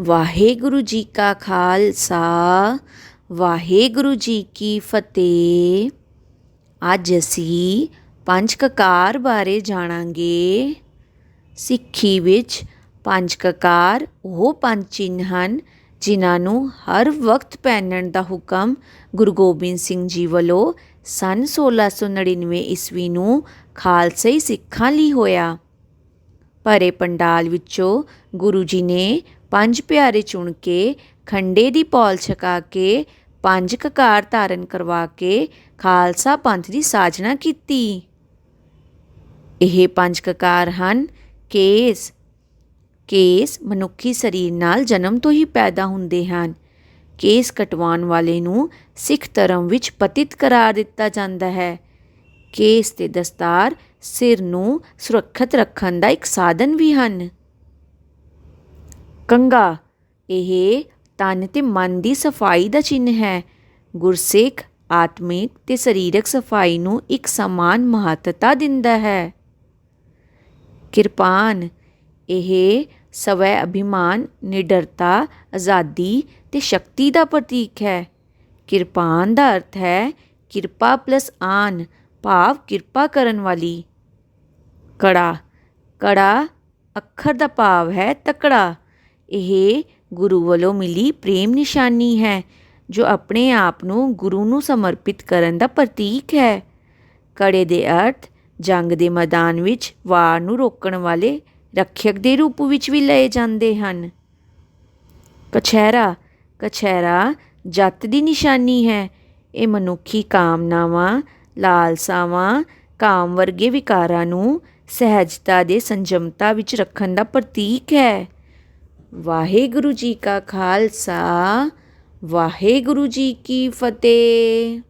ਵਾਹਿਗੁਰੂ ਜੀ ਕਾ ਖਾਲਸਾ, ਵਾਹਿਗੁਰੂ ਜੀ ਕੀ ਫਤਿਹ। ਅੱਜ ਅਸੀਂ ਪੰਜ ਕਕਾਰ ਬਾਰੇ ਜਾਣਾਂਗੇ। ਸਿੱਖੀ ਵਿੱਚ ਪੰਜ ਕਕਾਰ ਉਹ ਪੰਜ ਚਿੰਨ੍ਹ ਹਨ ਜਿਨ੍ਹਾਂ ਨੂੰ ਹਰ ਵਕਤ ਪਹਿਨਣ ਦਾ ਹੁਕਮ ਗੁਰੂ ਗੋਬਿੰਦ ਸਿੰਘ ਜੀ ਵੱਲੋਂ ਸਨ 1699 ਈਸਵੀ ਨੂੰ ਖਾਲਸਾਈ ਸਿੱਖਾਂ ਲਈ ਹੋਇਆ। ਭਰੇ ਪੰਡਾਲ ਵਿੱਚੋਂ ਗੁਰੂ ਜੀ ਨੇ ਪੰਜ ਪਿਆਰੇ ਚੁਣ ਕੇ ਖੰਡੇ ਦੀ ਪੌਲ ਛਕਾ ਕੇ ਪੰਜ ਕਕਾਰ ਧਾਰਨ ਕਰਵਾ ਕੇ ਖਾਲਸਾ ਪੰਥ ਦੀ ਸਾਜਨਾ ਕੀਤੀ। ਇਹ ਪੰਜ ਕਕਾਰ ਹਨ, ਕੇਸ। ਕੇਸ ਮਨੁੱਖੀ ਸਰੀਰ ਨਾਲ ਜਨਮ ਤੋਂ ਹੀ ਪੈਦਾ ਹੁੰਦੇ ਹਨ। ਕੇਸ ਕਟਵਾਉਣ ਵਾਲੇ ਨੂੰ ਸਿੱਖ ਧਰਮ ਵਿੱਚ ਪਤਿਤ ਕਰਾਰ ਦਿੱਤਾ ਜਾਂਦਾ ਹੈ। ਕੇਸ ਤੇ ਦਸਤਾਰ ਸਿਰ ਨੂੰ ਸੁਰੱਖਿਅਤ ਰੱਖਣ ਦਾ ਇੱਕ ਸਾਧਨ ਵੀ ਹਨ। ਕੰਗਾ ਇਹ ਤਨ ਤੇ ਮਨ ਦੀ ਸਫ਼ਾਈ ਦਾ ਚਿੰਨ੍ਹ ਹੈ। ਗੁਰਸਿੱਖ, ਆਤਮਿਕ ਤੇ ਸਰੀਰਕ ਸਫ਼ਾਈ ਨੂੰ ਇੱਕ ਸਮਾਨ ਮਹੱਤਤਾ ਦਿੰਦਾ ਹੈ। ਕਿਰਪਾਨ, ਇਹ ਸਵੈ ਅਭਿਮਾਨ, ਨਿਡਰਤਾ, ਆਜ਼ਾਦੀ ਤੇ ਸ਼ਕਤੀ ਦਾ ਪ੍ਰਤੀਕ ਹੈ। ਕਿਰਪਾਨ ਦਾ ਅਰਥ ਹੈ ਕਿਰਪਾ ਪਲਸ ਆਨ ਭਾਵ ਕਿਰਪਾ ਕਰਨ ਵਾਲੀ। ਕੜਾ। ਕੜਾ ਅੱਖਰ ਦਾ ਭਾਵ ਹੈ ਤਕੜਾ। ਇਹ ਗੁਰੂ ਵੱਲੋਂ ਮਿਲੀ ਪ੍ਰੇਮ ਨਿਸ਼ਾਨੀ ਹੈ, ਜੋ ਆਪਣੇ ਆਪ ਨੂੰ ਗੁਰੂ ਨੂੰ ਸਮਰਪਿਤ ਕਰਨ ਦਾ ਪ੍ਰਤੀਕ ਹੈ। ਕੜੇ ਦੇ ਅਰਥ ਜੰਗ ਦੇ ਮੈਦਾਨ ਵਿੱਚ ਵਾਰ ਨੂੰ ਰੋਕਣ ਵਾਲੇ ਰੱਖਿਅਕ ਦੇ ਰੂਪ ਵਿੱਚ ਵੀ ਲਏ ਜਾਂਦੇ ਹਨ। ਕਛਹਿਰਾ। ਕਛਹਿਰਾ ਜੱਤ ਦੀ ਨਿਸ਼ਾਨੀ ਹੈ। ਇਹ ਮਨੁੱਖੀ ਕਾਮਨਾਵਾਂ ਲਾਲਸਾਵਾਂ, ਕਾਮ ਵਰਗੇ ਵਿਕਾਰਾਂ ਨੂੰ ਸਹਿਜਤਾ ਦੇ ਸੰਜਮਤਾ ਵਿੱਚ ਰੱਖਣ ਦਾ ਪ੍ਰਤੀਕ ਹੈ। ਵਾਹਿਗੁਰੂ ਜੀ ਕਾ ਖਾਲਸਾ, ਵਾਹਿਗੁਰੂ ਜੀ ਕੀ ਫਤਿਹ।